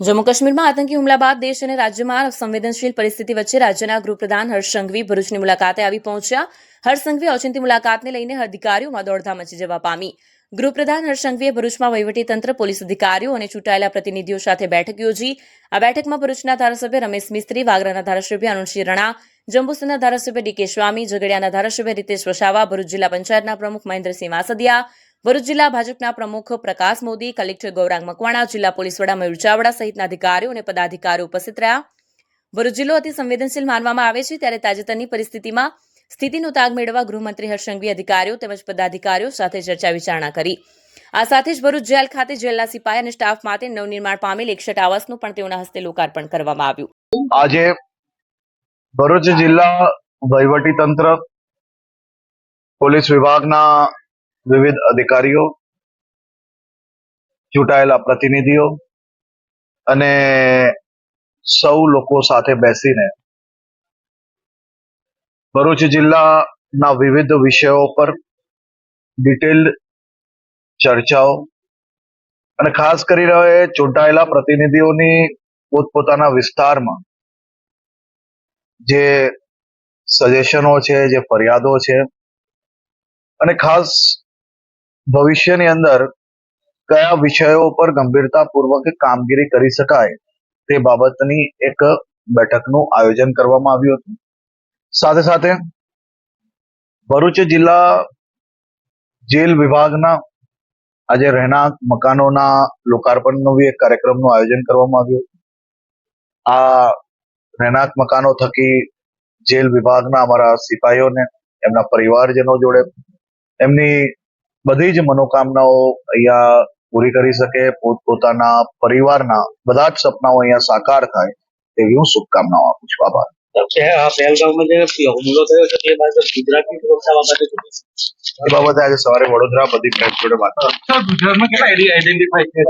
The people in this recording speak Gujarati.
જમ્મુ કાશ્મીરમાં આતંકી હુમલા બાદ દેશ અને રાજ્યમાં સંવેદનશીલ પરિસ્થિતિ વચ્ચે રાજ્યના ગૃહપ્રધાન હર્ષ સંઘવી ભરૂચની મુલાકાતે આવી પહોંચ્યા. હર્ષ સંઘવી ઓચિંતી મુલાકાતને લઈને અધિકારીઓમાં દોડધામ મચી જવા પામી. ગૃહપ્રધાન હર્ષ સંઘવીએ ભરૂચમાં વહીવટીતંત્ર, પોલીસ અધિકારીઓ અને ચૂંટાયેલા પ્રતિનિધિઓ સાથે બેઠક યોજી. આ બેઠકમાં ભરૂચના ધારાસભ્ય રમેશ મિસ્ત્રી, વાગરાના ધારાસભ્ય અરુણસિંહ રણા, જંબુસરના ધારાસભ્ય ડીકે સ્વામી, ઝઘડિયાના ધારાસભ્ય રીતેશ વસાવા, ભરૂચ જિલ્લા પંચાયતના પ્રમુખ મહેન્દ્રસિંહ વાસદિયા ભરૂચ જિલ્લા ભાજપના પ્રમુખ પ્રકાશ મોદી, કલેક્ટર ગૌરાંગ મકવાણા, જિલ્લા પોલીસ વડા મયુર ચાવડા સહિતના અધિકારીઓ અને પદાધિકારીઓ ઉપસ્થિત રહ્યા. ભરૂચ જિલ્લો અતિ સંવેદનશીલ માનવામાં આવે છે ત્યારે તાજેતરની પરિસ્થિતિમાં સ્થિતિનો તાગ મેળવવા ગૃહમંત્રી હર્ષ અધિકારીઓ તેમજ પદાધિકારીઓ સાથે ચર્ચા વિચારણા કરી. આ સાથે જ ભરૂચ જેલ ખાતે જેલના સિપાહી અને સ્ટાફ માટે નવનિર્માણ પામેલ એકસઠ આવાસનું પણ તેઓના હસ્તે લોકાર્પણ કરવામાં આવ્યું. આજે ભરૂચ જિલ્લા વહીવટી તંત્ર પોલીસ વિભાગના વિવિધ અધિકારીઓ, ચૂંટાયેલા પ્રતિનિધિઓ અને સૌ લોકો સાથે બેસીને ભરૂચ જિલ્લાના વિવિધ વિષયો પર ડિટેલ ચર્ચાઓ અને ખાસ કરીને ચૂંટાયેલા પ્રતિનિધિઓની પોતપોતાના વિસ્તારમાં જે સજેશનો છે, જે ફરિયાદો છે અને ખાસ ભવિષ્યની અંદર કયા વિષયો પર ગંભીરતાપૂર્વક કામગીરી કરી શકાય તે બાબતની એક બેઠકનું આયોજન કરવામાં આવ્યું હતું સાથે સાથે ભરૂચ જિલ્લા જેલ વિભાગના આજે રહેણાંક મકાનોના લોકાર્પણનું બી એક કાર્યક્રમનું આયોજન કરવામાં આવ્યું. આ રહેણાંક મકાનો થકી જેલ વિભાગના અમારા સિપાહીઓને, એમના પરિવારજનો જોડે, એમની બધી જ મનોકામનાઓ અહીંયા પૂરી કરી શકે પોતપોતાના પરિવારના બધા જ સપનાઓ અહીંયા સાકાર થાય તેવી હું શુભકામનાઓ આપું છું. આભાર. કે આ પહેલગામમાં જે હુમલો થયો છે તે બાદ ગુજરાતની સુરક્ષા બાબતે શું કહેશો? એ બાબતે આજે સવારે વડોદરા બધી પ્રેસ જોડે વાત ગુજરાતમાં કેટલા આઈડેન્ટિફાઈ છે?